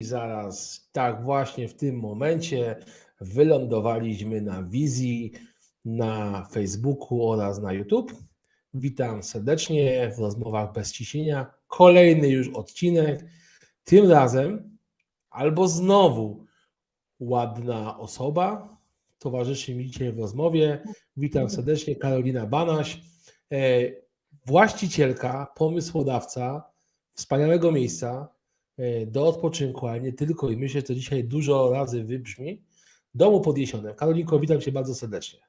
zaraz, tak właśnie w tym momencie wylądowaliśmy na wizji na Facebooku oraz na YouTube. Witam serdecznie w rozmowach bez ciśnienia. Kolejny już odcinek. Tym razem albo znowu ładna osoba towarzyszy mi dzisiaj w rozmowie. Witam serdecznie Karolina Banaś, e, właścicielka, pomysłodawca wspaniałego miejsca do odpoczynku, ale nie tylko i myślę, że to dzisiaj dużo razy wybrzmi, domu pod Jesionem. Karolinko, witam Cię bardzo serdecznie.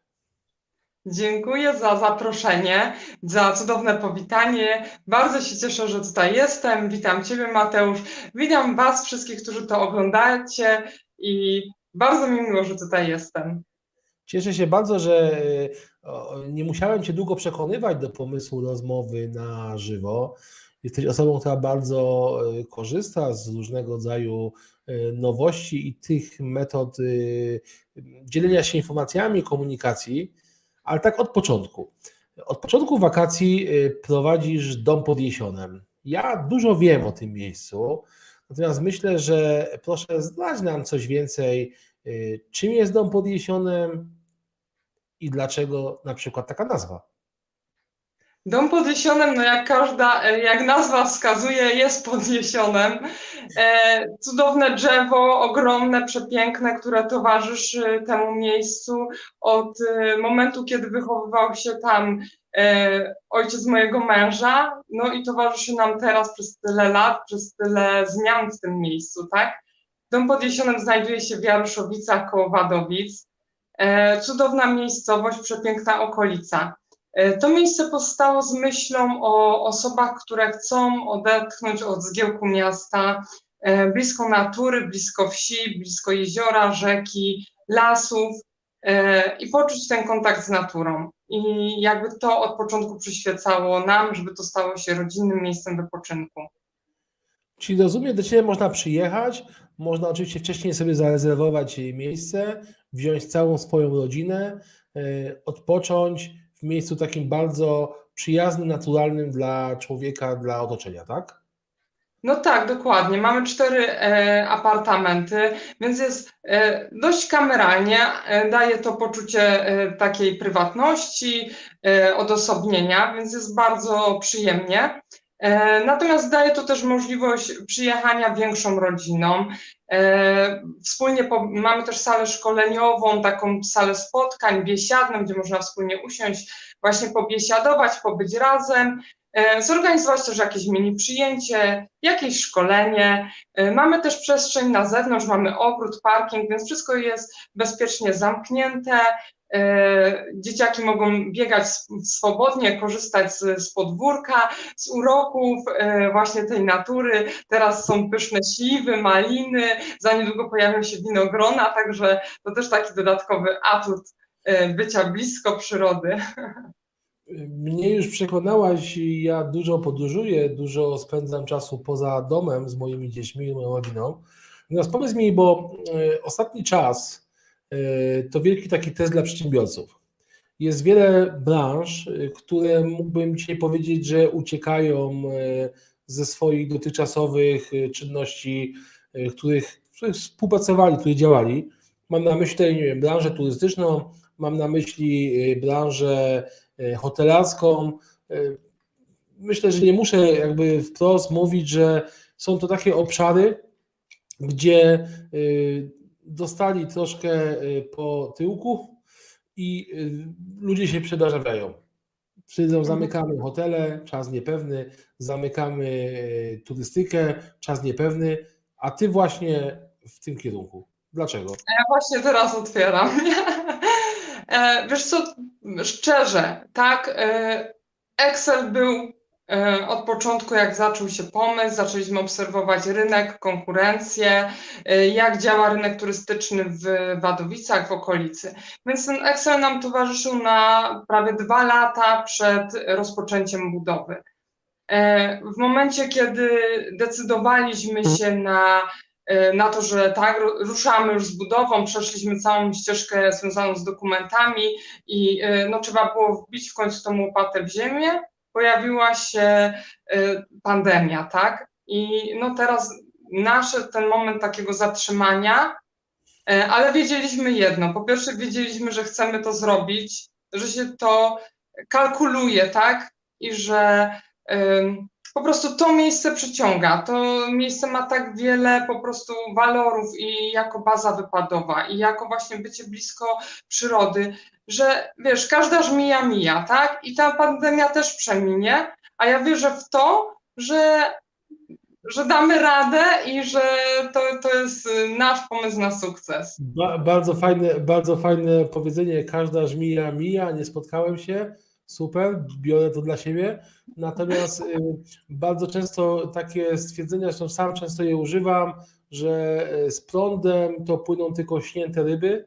Dziękuję za zaproszenie, za cudowne powitanie. Bardzo się cieszę, że tutaj jestem. Witam Ciebie, Mateusz. Witam Was wszystkich, którzy to oglądacie i bardzo mi miło, że tutaj jestem. Cieszę się bardzo, że e, nie musiałem Cię długo przekonywać do pomysłu rozmowy na żywo. Jesteś osobą, która bardzo e, korzysta z różnego rodzaju e, nowości i tych metod e, dzielenia się informacjami, komunikacji, ale tak od początku. Od początku wakacji prowadzisz dom pod Jesionem. Ja dużo wiem o tym miejscu, natomiast myślę, że proszę zdać nam coś więcej, czym jest dom pod Jesionem i dlaczego na przykład taka nazwa. Dom pod Jesionem, no jak każda, e, jak nazwa wskazuje, jest pod Jesionem. E, cudowne drzewo, ogromne, przepiękne, które towarzyszy temu miejscu od e, momentu, kiedy wychowywał się tam ojciec mojego męża, no i towarzyszy nam teraz przez tyle lat, przez tyle zmian w tym miejscu, tak? Dom pod Jesionem znajduje się w Jaruszowicach koło Wadowic. Cudowna miejscowość, przepiękna okolica. E, To miejsce powstało z myślą o osobach, które chcą odetchnąć od zgiełku miasta, e, blisko natury, blisko wsi, blisko jeziora, rzeki, lasów e, i poczuć ten kontakt z naturą. I jakby to od początku przyświecało nam, żeby to stało się rodzinnym miejscem wypoczynku. Czyli rozumiem, do Ciebie można przyjechać, można oczywiście wcześniej sobie zarezerwować miejsce, wziąć całą swoją rodzinę, odpocząć w miejscu takim bardzo przyjaznym, naturalnym dla człowieka, dla otoczenia, tak? No tak, dokładnie. Mamy cztery e, apartamenty, więc jest e, dość kameralnie. E, daje to poczucie e, takiej prywatności, e, odosobnienia, więc jest bardzo przyjemnie. E, natomiast daje to też możliwość przyjechania większą rodziną. E, wspólnie po, mamy też salę szkoleniową, taką salę spotkań, biesiadną, gdzie można wspólnie usiąść, właśnie pobiesiadować, pobyć razem. E, Zorganizować też jakieś mini przyjęcie, jakieś szkolenie. E, Mamy też przestrzeń na zewnątrz, mamy ogród, parking, więc wszystko jest bezpiecznie zamknięte. E, Dzieciaki mogą biegać swobodnie, korzystać z, z podwórka, z uroków właśnie tej natury. Teraz są pyszne śliwy, maliny, za niedługo pojawią się winogrona, także to też taki dodatkowy atut bycia blisko przyrody. Mnie już przekonałaś, ja dużo podróżuję, dużo spędzam czasu poza domem z moimi dziećmi i moją rodziną. Natomiast powiedz mi, bo e, ostatni czas e, to wielki taki test dla przedsiębiorców. Jest wiele branż, e, które mógłbym dzisiaj powiedzieć, że uciekają e, ze swoich dotychczasowych e, czynności, e, których, których współpracowali, które działali. Mam na myśli nie wiem, branżę turystyczną, mam na myśli e, branżę e, hotelarską. E, Myślę, że nie muszę jakby wprost mówić, że są to takie obszary, gdzie y, dostali troszkę y, po tyłku i y, ludzie się przedarzawiają. Przyjdą, zamykamy hotele, czas niepewny, zamykamy y, turystykę, czas niepewny, a ty właśnie w tym kierunku. Dlaczego? Ja właśnie teraz otwieram. E, Wiesz co, szczerze, tak, e, Excel był e, od początku, jak zaczął się pomysł, zaczęliśmy obserwować rynek, konkurencję, jak działa rynek turystyczny w Wadowicach, w okolicy. Więc ten Excel nam towarzyszył na prawie dwa lata przed rozpoczęciem budowy. W momencie, kiedy decydowaliśmy się na na to, że tak, ru- ruszamy już z budową, przeszliśmy całą ścieżkę związaną z dokumentami i e, no, trzeba było wbić w końcu tą łopatę w ziemię, pojawiła się e, pandemia, tak? I no teraz nasze ten moment takiego zatrzymania, ale wiedzieliśmy jedno. Po pierwsze, wiedzieliśmy, że chcemy to zrobić, że się to kalkuluje, tak? I że po prostu to miejsce przyciąga. To miejsce ma tak wiele po prostu walorów i jako baza wypadowa, i jako właśnie bycie blisko przyrody, że wiesz, każda żmija mija, tak? I ta pandemia też przeminie, a ja wierzę w to, że, że damy radę i że to, to jest nasz pomysł na sukces. Ba, bardzo, fajne, bardzo fajne powiedzenie, każda żmija mija, nie spotkałem się, super, biorę to dla siebie, natomiast y, bardzo często takie stwierdzenia, zresztą sam często je używam, że y, z prądem to płyną tylko śnięte ryby,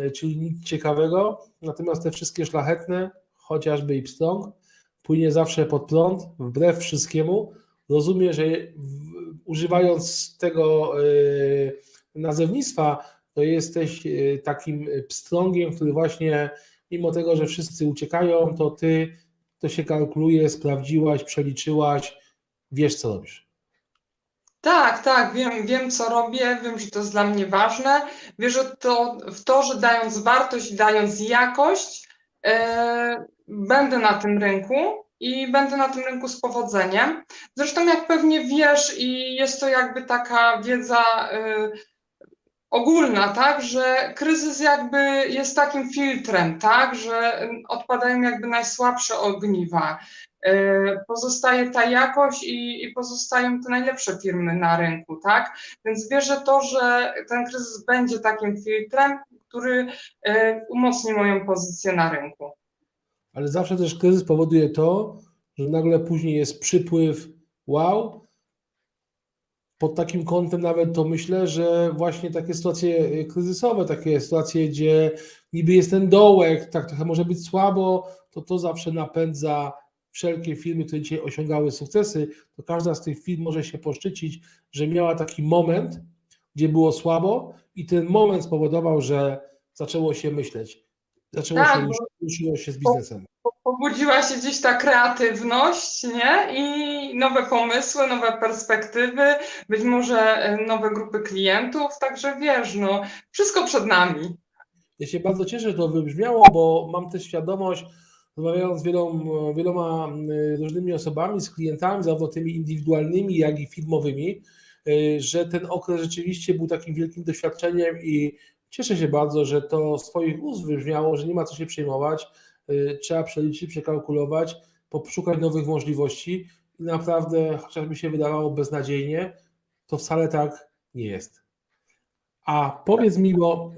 y, czyli nic ciekawego, natomiast te wszystkie szlachetne, chociażby i pstrąg, płynie zawsze pod prąd, wbrew wszystkiemu, rozumie, że używając tego nazewnictwa, to jesteś takim pstrągiem, który właśnie, mimo tego, że wszyscy uciekają, to ty to się kalkuluje, sprawdziłaś, przeliczyłaś, wiesz co robisz. Tak, tak, wiem, wiem co robię, wiem, że to jest dla mnie ważne. Wierzę to, w to, że dając wartość, dając jakość, e, będę na tym rynku i będę na tym rynku z powodzeniem. Zresztą, jak pewnie wiesz, i jest to jakby taka wiedza e, ogólna, tak, że kryzys jakby jest takim filtrem, tak, że odpadają jakby najsłabsze ogniwa. E, Pozostaje ta jakość i, i pozostają te najlepsze firmy na rynku, tak? Więc wierzę to, że ten kryzys będzie takim filtrem, który e, umocni moją pozycję na rynku. Ale zawsze też kryzys powoduje to, że nagle później jest przypływ wow. Pod takim kątem nawet to myślę, że właśnie takie sytuacje y, kryzysowe, takie sytuacje, gdzie niby jest ten dołek, tak trochę może być słabo, to to zawsze napędza wszelkie firmy, które dzisiaj osiągały sukcesy, to każda z tych firm może się poszczycić, że miała taki moment, gdzie było słabo i ten moment spowodował, że zaczęło się myśleć, zaczęło Tak, się, ruszyło się z biznesem. Pobudziła się gdzieś ta kreatywność, nie? I nowe pomysły, nowe perspektywy, być może e, nowe grupy klientów, także wiesz, no, wszystko przed nami. Ja się bardzo cieszę, że to wybrzmiało, bo mam też świadomość, rozmawiając z wieloma, y, różnymi osobami, z klientami, zarówno tymi indywidualnymi, jak i firmowymi, y, że ten okres rzeczywiście był takim wielkim doświadczeniem i cieszę się bardzo, że to z Twoich ust wybrzmiało, że nie ma co się przejmować, trzeba przeliczyć, przekalkulować, poszukać nowych możliwości i naprawdę, chociażby się wydawało beznadziejnie, to wcale tak nie jest. A powiedz mi, bo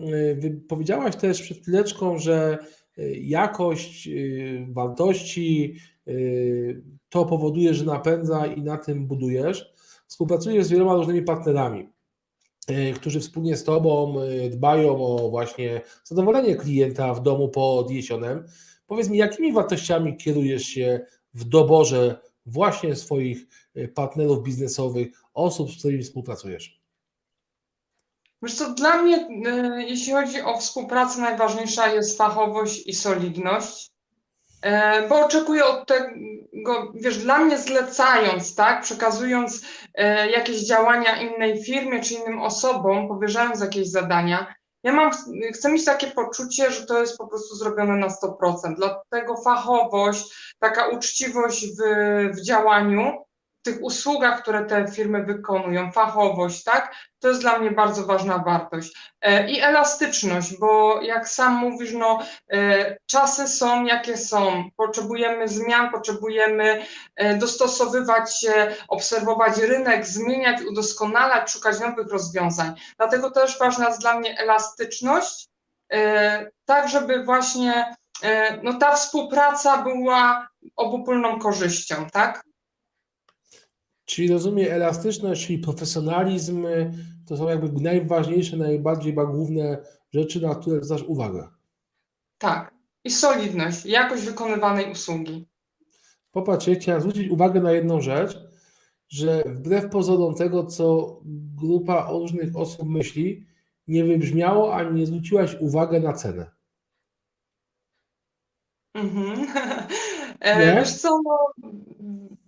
y, powiedziałaś też przed chwileczką, że y, jakość y, wartości y, to powoduje, że napędza i na tym budujesz. Współpracujesz z wieloma różnymi partnerami, y, którzy wspólnie z Tobą y, dbają o właśnie zadowolenie klienta w domu pod jesionem. Powiedz mi, jakimi wartościami kierujesz się w doborze właśnie swoich y, partnerów biznesowych, osób, z którymi współpracujesz? Wiesz co, dla mnie, e, jeśli chodzi o współpracę, najważniejsza jest fachowość i solidność, e, bo oczekuję od tego, wiesz, dla mnie zlecając, tak, przekazując e, jakieś działania innej firmie czy innym osobom, powierzając jakieś zadania, ja mam, chcę mieć takie poczucie, że to jest po prostu zrobione na 100%. Dlatego fachowość, taka uczciwość w, w działaniu, tych usługach, które te firmy wykonują, fachowość, tak, to jest dla mnie bardzo ważna wartość. E, I elastyczność, bo jak sam mówisz, no, e, czasy są jakie są. Potrzebujemy zmian, potrzebujemy e, dostosowywać się, obserwować rynek, zmieniać, udoskonalać, szukać nowych rozwiązań. Dlatego też ważna jest dla mnie elastyczność, tak żeby właśnie no, ta współpraca była obopólną korzyścią, tak? Czyli rozumie elastyczność, czyli profesjonalizm, to są jakby najważniejsze, najbardziej główne rzeczy, na które zwracasz uwagę. Tak. I solidność, jakość wykonywanej usługi. Popatrz, ja chciałem zwrócić uwagę na jedną rzecz, że wbrew pozorom tego, co grupa różnych osób myśli, nie wybrzmiało ani nie zwróciłaś uwagę na cenę. Mhm. E, Nie? wiesz co, no,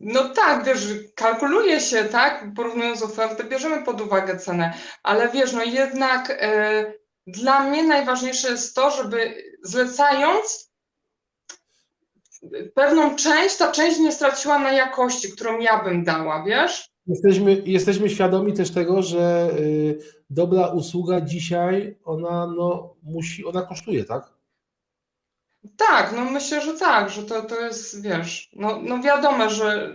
no tak, wiesz, kalkuluje się, tak, porównując ofertę, bierzemy pod uwagę cenę, ale wiesz, no jednak e, dla mnie najważniejsze jest to, żeby zlecając pewną część, ta część nie straciła na jakości, którą ja bym dała, wiesz? Jesteśmy, jesteśmy świadomi też tego, że y, dobra usługa dzisiaj, ona no, musi, ona kosztuje, tak? Tak, no myślę, że tak, że to, to jest, wiesz, no, no wiadomo, że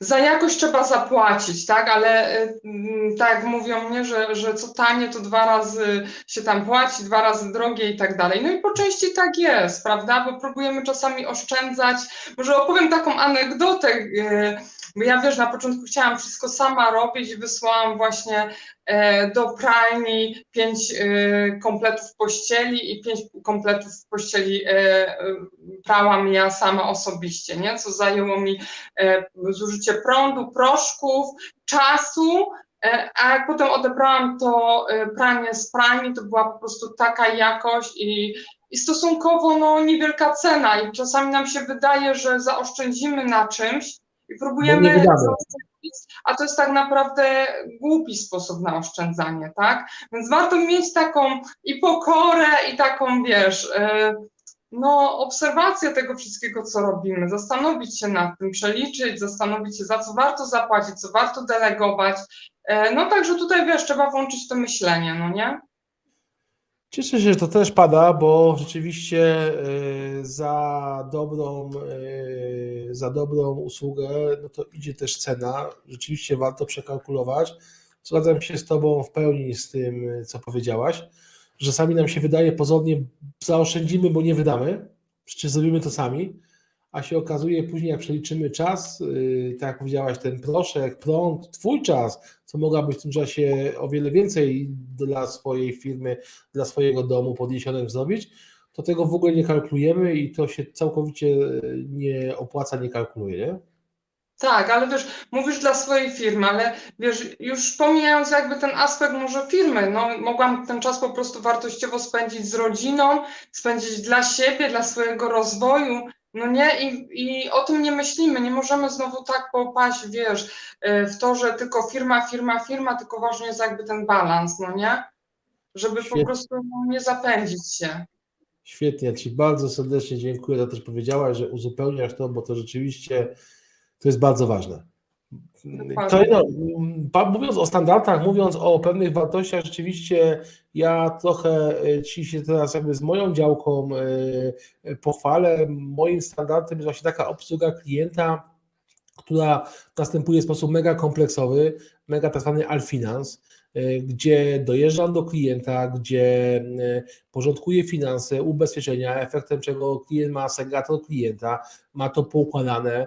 za jakość trzeba zapłacić, tak, ale y, mm, tak mówią mnie, że, że co tanie, to dwa razy się tam płaci, dwa razy drogie i tak dalej. No i po części tak jest, prawda, bo próbujemy czasami oszczędzać. Może opowiem taką anegdotę, y, bo ja wiesz, na początku chciałam wszystko sama robić i wysłałam właśnie e, do pralni pięć e, kompletów pościeli i pięć kompletów pościeli e, prałam ja sama osobiście, nie? co zajęło mi zużycie prądu, proszków, czasu, a jak potem odebrałam to pranie z pralni, to była po prostu taka jakość i, i stosunkowo no, niewielka cena i czasami nam się wydaje, że zaoszczędzimy na czymś i próbujemy a to jest tak naprawdę głupi sposób na oszczędzanie, tak? Więc warto mieć taką i pokorę, i taką, wiesz, e, no, obserwację tego wszystkiego, co robimy, zastanowić się nad tym, przeliczyć, zastanowić się, za co warto zapłacić, co warto delegować. E, No, także tutaj, wiesz, trzeba włączyć to myślenie, no nie? Cieszę się, że to też pada, bo rzeczywiście y, za dobrą, y, za dobrą usługę no to idzie też cena. Rzeczywiście warto przekalkulować. Zgadzam się z Tobą w pełni z tym, co powiedziałaś, że czasami nam się wydaje pozornie, zaoszczędzimy, bo nie wydamy, przecież zrobimy to sami, a się okazuje później, jak przeliczymy czas, y, tak jak powiedziałaś, ten proszek, prąd, Twój czas, co mogłabyś w tym czasie o wiele więcej dla swojej firmy dla swojego domu podniesionym zrobić, to tego w ogóle nie kalkulujemy i to się całkowicie e, nie opłaca, nie kalkuluje, nie? Tak, ale wiesz, mówisz dla swojej firmy, ale wiesz, już pomijając jakby ten aspekt może firmy, no mogłam ten czas po prostu wartościowo spędzić z rodziną, spędzić dla siebie, dla swojego rozwoju, no nie, i, i o tym nie myślimy, nie możemy znowu tak popaść, wiesz, y, w to, że tylko firma, firma, firma, tylko ważny jest jakby ten balans, no nie? Żeby po Świetnie. prostu no, nie zapędzić się. Świetnie, Ci bardzo serdecznie dziękuję za to, że powiedziałaś, że uzupełniasz to, bo to rzeczywiście to jest bardzo ważne. To, mówiąc o standardach, mówiąc o pewnych wartościach, rzeczywiście ja trochę e, Ci się teraz jakby z moją działką e, pochwalę. Moim standardem jest właśnie taka obsługa klienta, która następuje w sposób mega kompleksowy, mega tak zwany alfinans, e, gdzie dojeżdżam do klienta, gdzie porządkuję finanse, ubezpieczenia, efektem czego klient ma segregator klienta, ma to poukładane,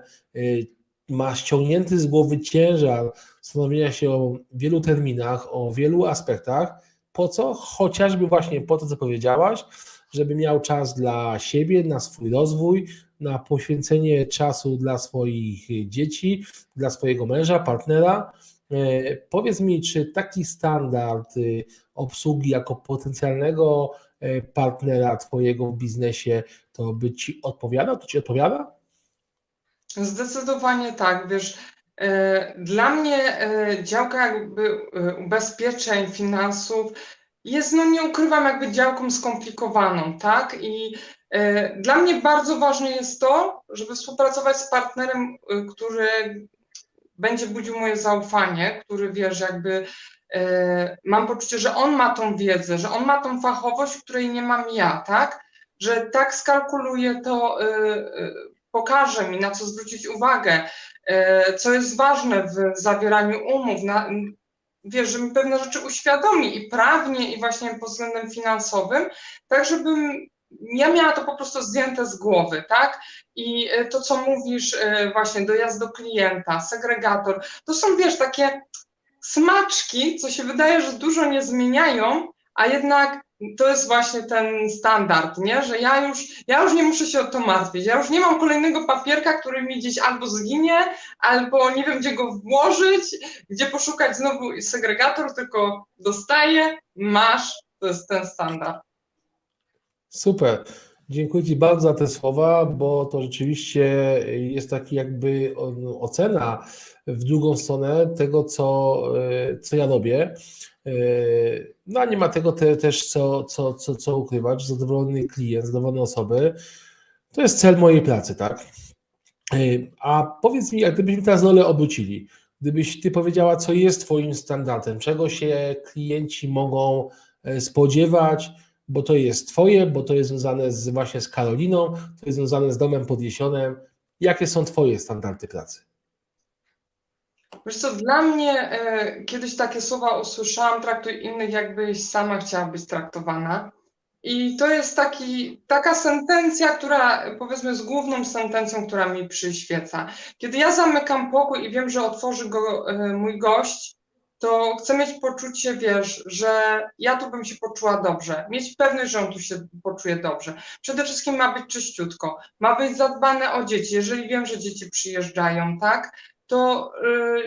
ma ściągnięty z głowy ciężar stanowienia się o wielu terminach, o wielu aspektach. Po co? Chociażby właśnie po to, co powiedziałaś, żeby miał czas dla siebie, na swój rozwój, na poświęcenie czasu dla swoich dzieci, dla swojego męża, partnera. E, Powiedz mi, czy taki standard y, obsługi jako potencjalnego e, partnera Twojego w biznesie to by Ci odpowiada? To Ci odpowiada? Zdecydowanie tak, wiesz, e, dla mnie e, działka jakby e, ubezpieczeń, finansów jest, no nie ukrywam, jakby działką skomplikowaną, tak? I dla mnie bardzo ważne jest to, żeby współpracować z partnerem, który będzie budził moje zaufanie, który wiesz, jakby mam poczucie, że on ma tą wiedzę, że on ma tą fachowość, której nie mam ja, tak? Że tak skalkuluje to, pokaże mi, na co zwrócić uwagę, e, co jest ważne w zawieraniu umów, na, wiesz, że mi pewne rzeczy uświadomi i prawnie, i właśnie pod względem finansowym, tak żebym ja miała to po prostu zdjęte z głowy, tak? I e, to, co mówisz, e, właśnie dojazd do klienta, segregator, to są, wiesz, takie smaczki, co się wydaje, że dużo nie zmieniają, a jednak to jest właśnie ten standard, nie? Że ja już, ja już nie muszę się o to martwić. Ja już nie mam kolejnego papierka, który mi gdzieś albo zginie, albo nie wiem, gdzie go włożyć, gdzie poszukać znowu segregator, tylko dostaję, masz, to jest ten standard. Super. Dziękuję Ci bardzo za te słowa, bo to rzeczywiście jest taki jakby ocena w drugą stronę tego, co, e, co ja robię. E, No a nie ma tego te, też co, co, co, co ukrywać. Zadowolony klient, zadowolone osoby to jest cel mojej pracy, tak? E, A powiedz mi, jak gdybyśmy teraz rolę obrócili, gdybyś Ty powiedziała, co jest Twoim standardem, czego się klienci mogą spodziewać, bo to jest Twoje, bo to jest związane z, właśnie z Karoliną, to jest związane z domem pod Jesionem. Jakie są Twoje standardy pracy? Wiesz co, dla mnie e, kiedyś takie słowa usłyszałam, traktuj innych jakbyś sama chciała być traktowana. I to jest taki, taka sentencja, która powiedzmy jest główną sentencją, która mi przyświeca. Kiedy ja zamykam pokój i wiem, że otworzy go e, mój gość, to chcę mieć poczucie, wiesz, że ja tu bym się poczuła dobrze, mieć pewność, że on tu się poczuje dobrze. Przede wszystkim ma być czyściutko, ma być zadbane o dzieci, jeżeli wiem, że dzieci przyjeżdżają, tak? To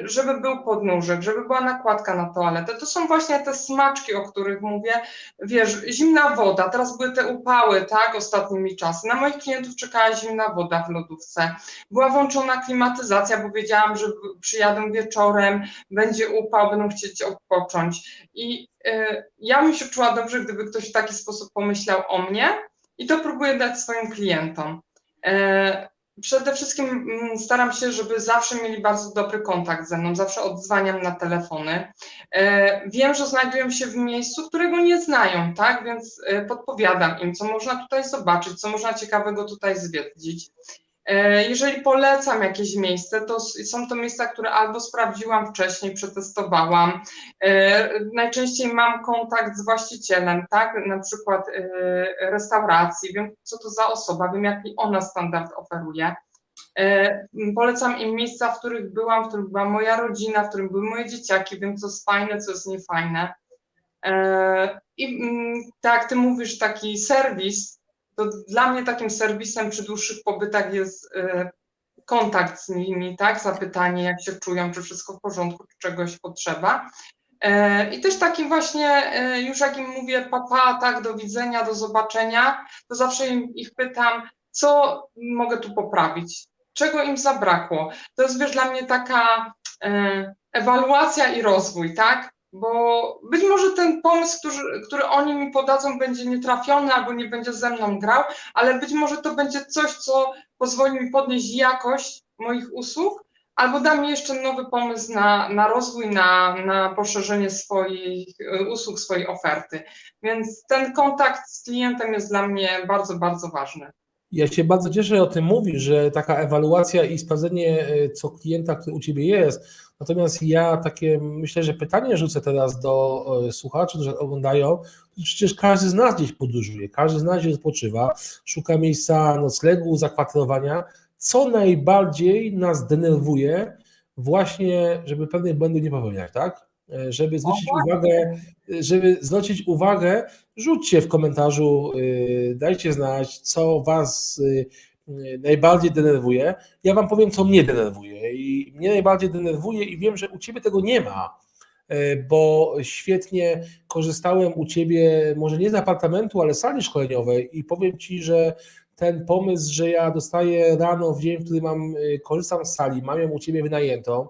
y, żeby był podnóżek, żeby była nakładka na toaletę. To są właśnie te smaczki, o których mówię. Wiesz, zimna woda, teraz były te upały, tak, ostatnimi czasy. Na moich klientów czekała zimna woda w lodówce. Była włączona klimatyzacja, bo wiedziałam, że przyjadą wieczorem, będzie upał, będą chcieć odpocząć. I y, ja bym się czuła dobrze, gdyby ktoś w taki sposób pomyślał o mnie i to próbuję dać swoim klientom. E, Przede wszystkim mm, staram się, żeby zawsze mieli bardzo dobry kontakt ze mną, zawsze odzwaniam na telefony. E, Wiem, że znajdują się w miejscu, którego nie znają, tak? Więc e, podpowiadam im, co można tutaj zobaczyć, co można ciekawego tutaj zwiedzić. E, Jeżeli polecam jakieś miejsce, to są to miejsca, które albo sprawdziłam wcześniej, przetestowałam. E, Najczęściej mam kontakt z właścicielem, tak? Na przykład e, restauracji, wiem, co to za osoba, wiem, jaki ona standard oferuje. Polecam im miejsca, w których byłam, w których była moja rodzina, w których były moje dzieciaki, wiem, co jest fajne, co jest niefajne. I tak ty mówisz, taki serwis, to dla mnie takim serwisem przy dłuższych pobytach jest e, kontakt z nimi, tak? Zapytanie, jak się czują, czy wszystko w porządku, czy czegoś potrzeba. E, I też takim właśnie, e, już jak im mówię papa, tak, do widzenia, do zobaczenia, to zawsze im, ich pytam, co mogę tu poprawić, czego im zabrakło. To jest, wiesz, dla mnie taka e, ewaluacja i rozwój, tak? Bo być może ten pomysł, który, który oni mi podadzą, będzie nietrafiony albo nie będzie ze mną grał, ale być może to będzie coś, co pozwoli mi podnieść jakość moich usług, albo da mi jeszcze nowy pomysł na, na rozwój, na, na poszerzenie swoich e, usług, swojej oferty. Więc ten kontakt z klientem jest dla mnie bardzo, bardzo ważny. Ja się bardzo cieszę, że o tym mówisz, że taka ewaluacja i sprawdzenie e, co klienta, który u Ciebie jest. Natomiast ja takie, myślę, że pytanie rzucę teraz do e, słuchaczy, którzy oglądają. Przecież każdy z nas gdzieś podróżuje, każdy z nas gdzieś odpoczywa, szuka miejsca noclegu, zakwaterowania. Co najbardziej nas denerwuje, właśnie, żeby pewnych błędów nie popełniać, tak? Żeby zwrócić uwagę, żeby zwrócić uwagę, rzućcie w komentarzu, y, dajcie znać, co Was y, najbardziej denerwuje. Ja Wam powiem, co mnie denerwuje. I mnie najbardziej denerwuje, i wiem, że u Ciebie tego nie ma, y, bo świetnie korzystałem u Ciebie, może nie z apartamentu, ale z sali szkoleniowej, i powiem Ci, że ten pomysł, że ja dostaję rano w dzień, w którym mam, korzystam z sali, mam ją u Ciebie wynajętą,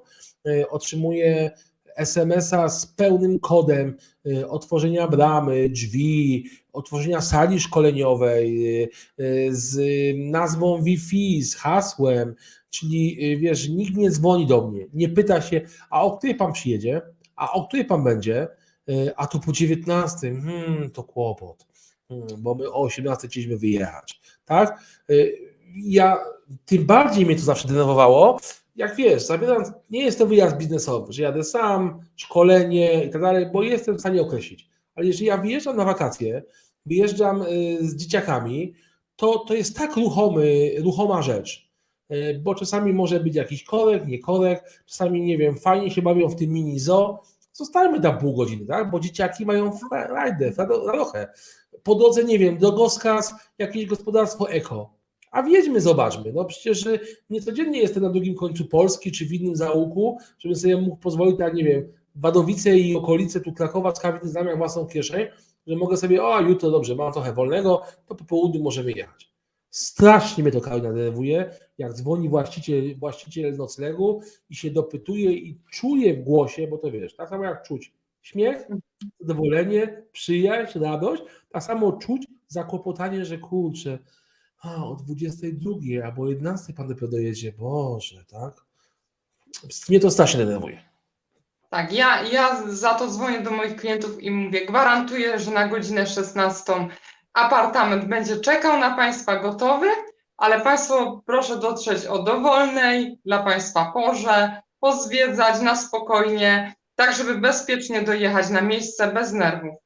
otrzymuję SMS-a z pełnym kodem y, otworzenia bramy, drzwi, otworzenia sali szkoleniowej, y, y, z nazwą Wi-Fi, z hasłem, czyli wiesz, nikt nie dzwoni do mnie, nie pyta się, a o której pan przyjedzie, a o której pan będzie, a tu po 19, hmm, to kłopot, hmm, bo my o 18 chcieliśmy wyjechać, tak? Ja, tym bardziej mnie to zawsze denerwowało, jak wiesz, zabieram, nie jest to wyjazd biznesowy, że jadę sam, szkolenie i tak dalej, bo jestem w stanie określić. Ale jeżeli ja wyjeżdżam na wakacje, wyjeżdżam y, z dzieciakami, to, to jest tak ruchomy, ruchoma rzecz, Y, bo czasami może być jakiś korek, nie korek, czasami, nie wiem, fajnie się bawią w tym mini zoo, zostańmy tam pół godziny, tak, bo dzieciaki mają frajdę, radochę. Po drodze, nie wiem, drogowskaz, jakieś gospodarstwo eko, a wjedźmy, zobaczmy. No przecież y, nie codziennie jestem na drugim końcu Polski czy w innym zaułku, żebym sobie mógł pozwolić, tak nie wiem, Wadowice i okolice tu Krakowa, Skawity znam jak własną kieszeń, że mogę sobie, o jutro dobrze, mam trochę wolnego, to po południu możemy jechać. Strasznie mnie to Karolina denerwuje, jak dzwoni właściciel, właściciel noclegu i się dopytuje i czuje w głosie, bo to wiesz, tak samo jak czuć śmiech, zadowolenie, przyjaźń, radość, tak samo czuć zakłopotanie, że kurczę, a, o 22 albo 11 pan dopiero dojedzie, Boże, tak? Mnie to strasznie denerwuje. Tak, ja, ja za to dzwonię do moich klientów i mówię, gwarantuję, że na godzinę 16 apartament będzie czekał na Państwa gotowy, ale Państwo proszę dotrzeć o dowolnej dla Państwa porze, pozwiedzać na spokojnie, tak żeby bezpiecznie dojechać na miejsce bez nerwów.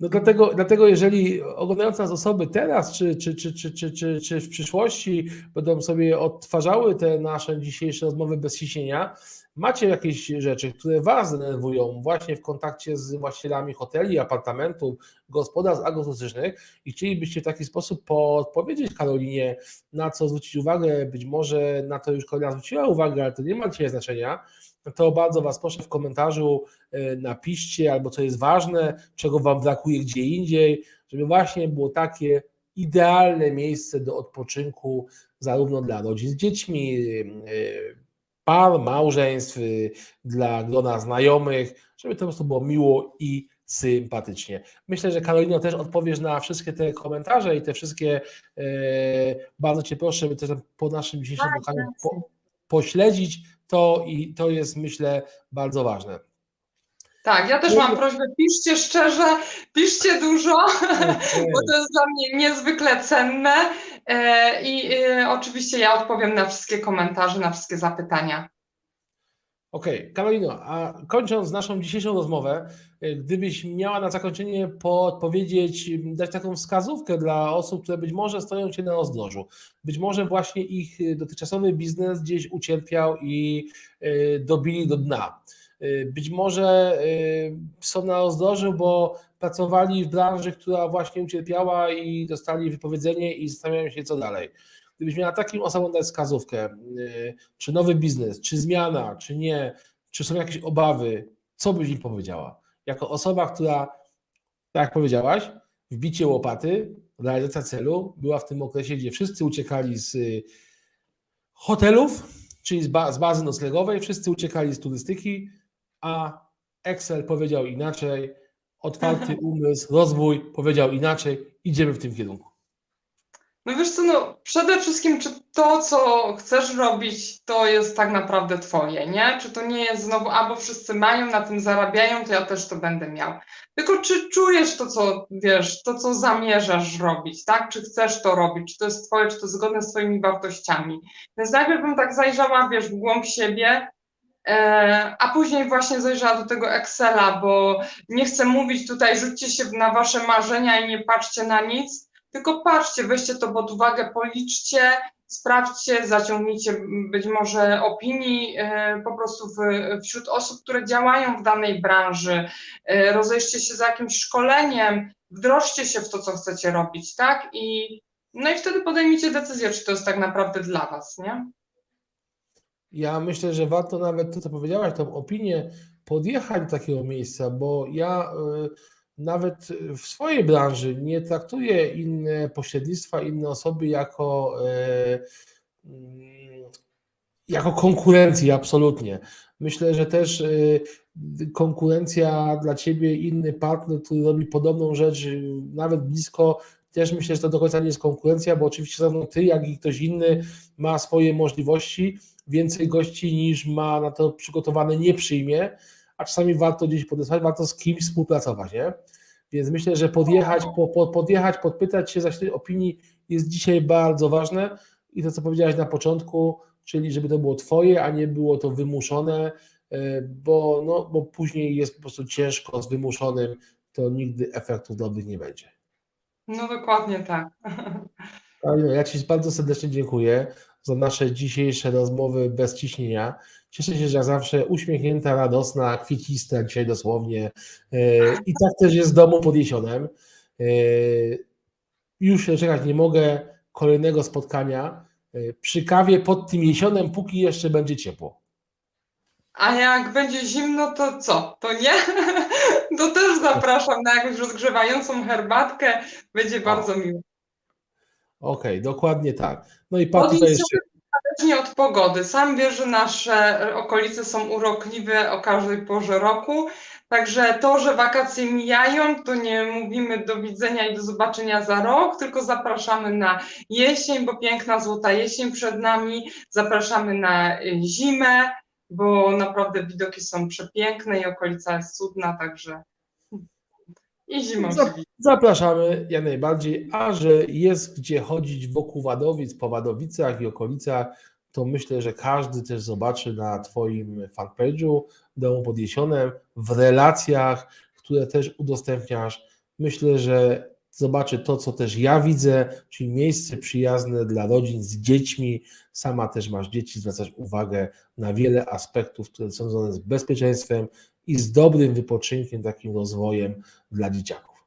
No dlatego, dlatego jeżeli oglądając nas osoby teraz, czy, czy, czy, czy, czy, czy, czy w przyszłości będą sobie odtwarzały te nasze dzisiejsze rozmowy bez ciśnienia, macie jakieś rzeczy, które Was denerwują właśnie w kontakcie z właścicielami hoteli, apartamentów, gospodarstw agroturystycznych i chcielibyście w taki sposób podpowiedzieć Karolinie, na co zwrócić uwagę, być może na to już Karolina zwróciła uwagę, ale to nie ma dzisiaj znaczenia, to bardzo Was proszę w komentarzu e, napiszcie albo co jest ważne, czego Wam brakuje gdzie indziej, żeby właśnie było takie idealne miejsce do odpoczynku zarówno dla rodzin z dziećmi, e, par, małżeństw, e, dla grona znajomych, żeby to po prostu było miło i sympatycznie. Myślę, że Karolino też odpowiesz na wszystkie te komentarze i te wszystkie, bardzo Cię proszę, żeby też po naszym dzisiejszym spotkaniu po, pośledzić to i to jest myślę bardzo ważne. Tak, ja też mam prośbę, piszcie szczerze, piszcie dużo, bo to jest dla mnie niezwykle cenne e, i e, oczywiście ja odpowiem na wszystkie komentarze, na wszystkie zapytania. Okej, Karolino, a kończąc naszą dzisiejszą rozmowę, y, gdybyś miała na zakończenie podpowiedzieć, dać taką wskazówkę dla osób, które być może stoją Cię na rozdrożu, być może właśnie ich y, dotychczasowy biznes gdzieś ucierpiał i y, dobili do dna. Być może są na rozdrożu, bo pracowali w branży, która właśnie ucierpiała i dostali wypowiedzenie i zastanawiają się, co dalej. Gdybyś miała takim osobom dać wskazówkę, y, czy nowy biznes, czy zmiana, czy nie, czy są jakieś obawy, co byś im powiedziała? Jako osoba, która, tak jak powiedziałaś, wbicie łopaty, realizacja celu była w tym okresie, gdzie wszyscy uciekali z y, hotelów, czyli z, ba- z bazy noclegowej, wszyscy uciekali z turystyki, a Excel powiedział inaczej, otwarty umysł, rozwój powiedział inaczej, idziemy w tym kierunku. No wiesz co, no przede wszystkim, czy to, co chcesz robić, to jest tak naprawdę twoje, nie? Czy to nie jest znowu, albo wszyscy mają, na tym zarabiają, to ja też to będę miał. Tylko czy czujesz to, co wiesz, to, co zamierzasz robić, tak? Czy chcesz to robić, czy to jest twoje, czy to zgodne z twoimi wartościami. Więc najpierw bym tak zajrzała, wiesz, w głąb siebie, e, a później właśnie zajrzała do tego Excela, bo nie chcę mówić tutaj, rzućcie się na wasze marzenia i nie patrzcie na nic, tylko patrzcie, weźcie to pod uwagę, policzcie, sprawdźcie, zaciągnijcie być może opinii e, po prostu w, wśród osób, które działają w danej branży, e, rozejście się za jakimś szkoleniem, wdrożcie się w to, co chcecie robić, tak? I no i wtedy podejmijcie decyzję, czy to jest tak naprawdę dla was, nie? Ja myślę, że warto nawet to, co powiedziałaś, tą opinię podjechać do takiego miejsca, bo ja y, nawet w swojej branży nie traktuję inne pośrednictwa, inne osoby jako, y, mm, jako konkurencję, absolutnie. Myślę, że też y, konkurencja dla ciebie, inny partner, który robi podobną rzecz, nawet blisko, też myślę, że to do końca nie jest konkurencja, bo oczywiście zarówno ty, jak i ktoś inny ma swoje możliwości, więcej gości niż ma na to przygotowane nie przyjmie, a czasami warto gdzieś podesłać, warto z kimś współpracować, nie? Więc myślę, że podjechać, po, po, podjechać, podpytać się zaś tej opinii jest dzisiaj bardzo ważne i to, co powiedziałeś na początku, czyli żeby to było twoje, a nie było to wymuszone, e, bo, no, bo później jest po prostu ciężko z wymuszonym, to nigdy efektów dobrych nie będzie. No dokładnie tak. Ja Ci bardzo serdecznie dziękuję za nasze dzisiejsze rozmowy bez ciśnienia. Cieszę się, że jak zawsze uśmiechnięta, radosna, kwiecista dzisiaj dosłownie. Yy, I tak też jest w domu pod jesionem. Yy, Już się czekać nie mogę kolejnego spotkania yy, przy kawie pod tym jesionem, póki jeszcze będzie ciepło. A jak będzie zimno, to co? To nie? To też zapraszam na jakąś rozgrzewającą herbatkę. Będzie bardzo miło. Okej, dokładnie tak. No i Od tutaj jeszcze. Zależnie od pogody. Sam wiesz, że nasze okolice są urokliwe o każdej porze roku. Także to, że wakacje mijają, to nie mówimy do widzenia i do zobaczenia za rok, tylko zapraszamy na jesień, bo piękna złota jesień przed nami. Zapraszamy na y, zimę, bo naprawdę widoki są przepiękne i okolica jest cudna, także i zimą Zap- oczywiście. Zapraszamy jak najbardziej, a że jest gdzie chodzić wokół Wadowic, po Wadowicach i okolicach, to myślę, że każdy też zobaczy na Twoim fanpage'u Domu pod Jesionem, w relacjach, które też udostępniasz. Myślę, że zobaczy to, co też ja widzę, czyli miejsce przyjazne dla rodzin z dziećmi. Sama też masz dzieci, zwracasz uwagę na wiele aspektów, które są związane z bezpieczeństwem i z dobrym wypoczynkiem, takim rozwojem dla dzieciaków.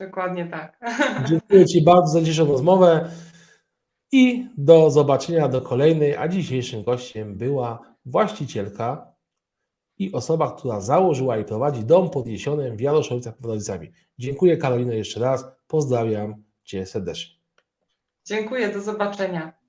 Dokładnie tak. Dziękuję Ci bardzo za dzisiejszą rozmowę i do zobaczenia do kolejnej, a dzisiejszym gościem była właścicielka i osoba, która założyła i prowadzi dom pod Jesionem w Jaroszowicach pod Wadowicami. Dziękuję Karolino jeszcze raz, pozdrawiam Cię serdecznie. Dziękuję, do zobaczenia.